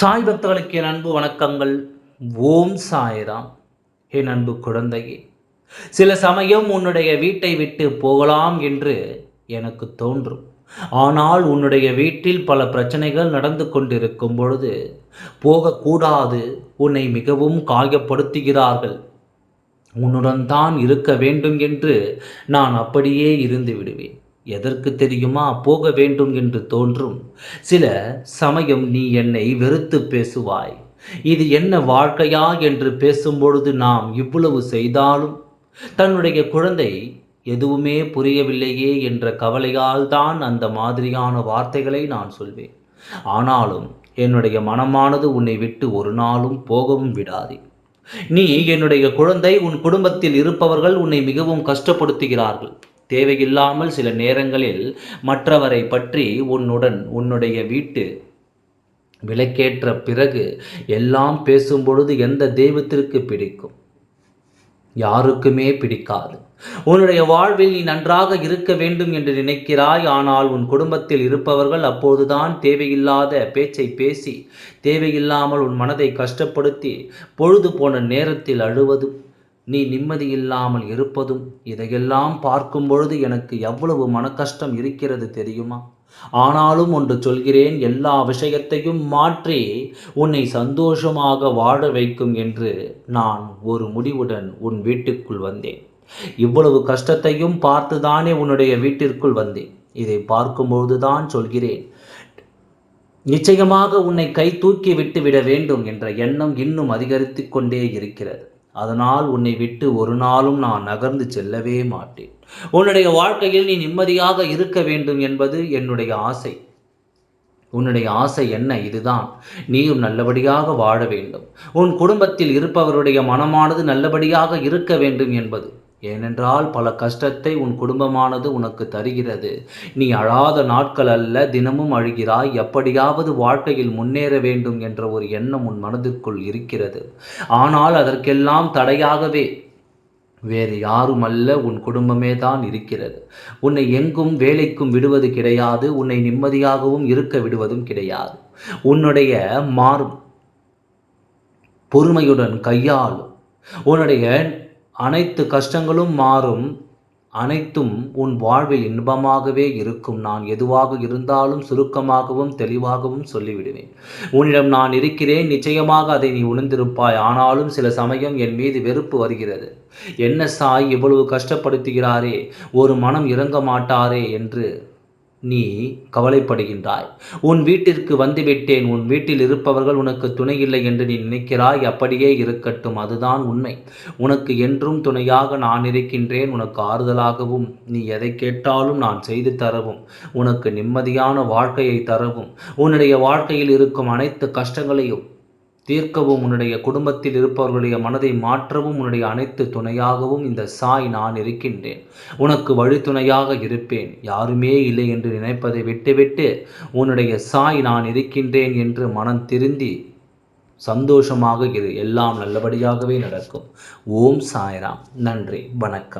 சாய் பக்தர்களுக்கு என் அன்பு வணக்கங்கள். ஓம் சாய்ராம். என் அன்பு குழந்தையே சில சமயம் உன்னுடைய வீட்டை விட்டு போகலாம் என்று எனக்கு தோன்றும். ஆனால் உன்னுடைய வீட்டில் பல பிரச்சனைகள் நடந்து கொண்டிருக்கும் பொழுது போகக்கூடாது. உன்னை மிகவும் காயப்படுத்துகிறார்கள். உன்னுடன் தான் இருக்க வேண்டும் என்று நான் அப்படியே இருந்து விடுவேன். எதற்கு தெரியுமா போக வேண்டும் என்று தோன்றும்? சில சமயம் நீ என்னை வெறுத்து பேசுவாய். இது என்ன வாழ்க்கையா என்று பேசும்பொழுது நாம் இவ்வளவு செய்தாலும்? தன்னுடைய குழந்தை எதுவுமே புரியவில்லையே என்ற கவலையால் தான் அந்த மாதிரியான வார்த்தைகளை நான் சொல்வேன். ஆனாலும் என்னுடைய மனமானது உன்னை விட்டு ஒரு நாளும் போகவும் விடாதே. நீ என்னுடைய குழந்தை உன் குடும்பத்தில் இருப்பவர்கள் உன்னை மிகவும் கஷ்டப்படுத்துகிறார்கள். தேவையில்லாமல் சில நேரங்களில் மற்றவரை பற்றி உன்னுடன் உன்னுடைய வீட்டு விலைக்கேற்ற பிறகு எல்லாம் பேசும்பொழுது எந்த தெய்வத்திற்கு பிடிக்கும்? யாருக்குமே பிடிக்காது. உன்னுடைய வாழ்வில் நீ நன்றாக இருக்க வேண்டும் என்று நினைக்கிறாய் ஆனால் உன் குடும்பத்தில் இருப்பவர்கள் அப்போதுதான் தேவையில்லாத பேச்சை பேசி தேவையில்லாமல் உன் மனதை கஷ்டப்படுத்தி பொழுது போன நேரத்தில் அழுவதும் நீ நிம்மதியில்லாமல் இருப்பதும் இதையெல்லாம் பார்க்கும் பொழுது எனக்கு எவ்வளவு மனக்கஷ்டம் இருக்கிறது தெரியுமா? ஆனாலும் ஒன்று சொல்கிறேன் எல்லா விஷயத்தையும் மாற்றி உன்னை சந்தோஷமாக வாழ வைக்கும் என்று நான் ஒரு முடிவுடன் உன் வீட்டுக்குள் வந்தேன். இவ்வளவு கஷ்டத்தையும் பார்த்துதானே உன்னுடைய வீட்டிற்குள் வந்தேன். இதை பார்க்கும்பொழுதுதான் சொல்கிறேன் நிச்சயமாக உன்னை கை தூக்கி விட்டு விட வேண்டும் என்ற எண்ணம் இன்னும் அதிகரித்து கொண்டே இருக்கிறது. அதனால் உன்னை விட்டு ஒரு நாளும் நான் நகர்ந்து செல்லவே மாட்டேன். உன்னுடைய வாழ்க்கையில் நீ நிம்மதியாக இருக்க வேண்டும் என்பது என்னுடைய ஆசை. உன்னுடைய ஆசை என்ன? இதுதான். நீயும் நல்லபடியாக வாழ வேண்டும். உன் குடும்பத்தில் இருப்பவருடைய மனமானது நல்லபடியாக இருக்க வேண்டும் என்பது. ஏனென்றால் பல கஷ்டத்தை உன் குடும்பமானது உனக்கு தருகிறது. நீ அழாத நாட்கள் அல்ல தினமும் அழுகிறாய். எப்படியாவது வாழ்க்கையில் முன்னேற வேண்டும் என்ற ஒரு எண்ணம் உன் மனதிற்குள் இருக்கிறது. ஆனால் அதற்கெல்லாம் தடையாகவே வேறு யாரும் அல்ல உன் குடும்பமே தான் இருக்கிறது. உன்னை எங்கும் வேலைக்கும் விடுவது கிடையாது உன்னை நிம்மதியாகவும் இருக்க விடுவதும் கிடையாது. உன்னுடைய மாறும் பொறுமையுடன் கையாளும். உன்னுடைய அனைத்து கஷ்டங்களும் மாறும் அனைத்தும் உன் வாழ்வில் இன்பமாகவே இருக்கும். நான் எதுவாக இருந்தாலும் சுருக்கமாகவும் தெளிவாகவும் சொல்லிவிடுவேன். உன்னிடம் நான் இருக்கிறேன் நிச்சயமாக அதை நீ உணர்ந்திருப்பாய். ஆனாலும் சில சமயம் என் மீது வெறுப்பு வருகிறது. என்ன சாய் இவ்வளவு கஷ்டப்படுத்துகிறாரே ஒரு மனம் இறங்க மாட்டாரே என்று நீ கவலைப்படுகின்றாய். உன் வீட்டிற்கு வந்துவிட்டேன். உன் வீட்டில் இருப்பவர்கள் உனக்கு துணை இல்லை என்று நீ நினைக்கிறாய். அப்படியே இருக்கட்டும். அதுதான் உண்மை. உனக்கு என்றும் துணையாக நான் இருக்கின்றேன். உனக்கு ஆறுதலாகவும் நீ எதை கேட்டாலும் நான் செய்து தரவும். உனக்கு நிம்மதியான வாழ்க்கையை தரவும். உன்னுடைய வாழ்க்கையில் இருக்கும் அனைத்து கஷ்டங்களையும் தீர்க்கவும் உன்னுடைய குடும்பத்தில் இருப்பவர்களுடைய மனதை மாற்றவும் உன்னுடைய அனைத்து துணையாகவும் இந்த சாய் நான் இருக்கின்றேன். உனக்கு வழித்துணையாக இருப்பேன். யாருமே இல்லை என்று நினைப்பதை விட்டுவிட்டு உன்னுடைய சாய் நான் இருக்கின்றேன் என்று மனம் திருந்தி சந்தோஷமாக இரு. எல்லாம் நல்லபடியாகவே நடக்கும். ஓம் சாய்ராம். நன்றி. வணக்கம்.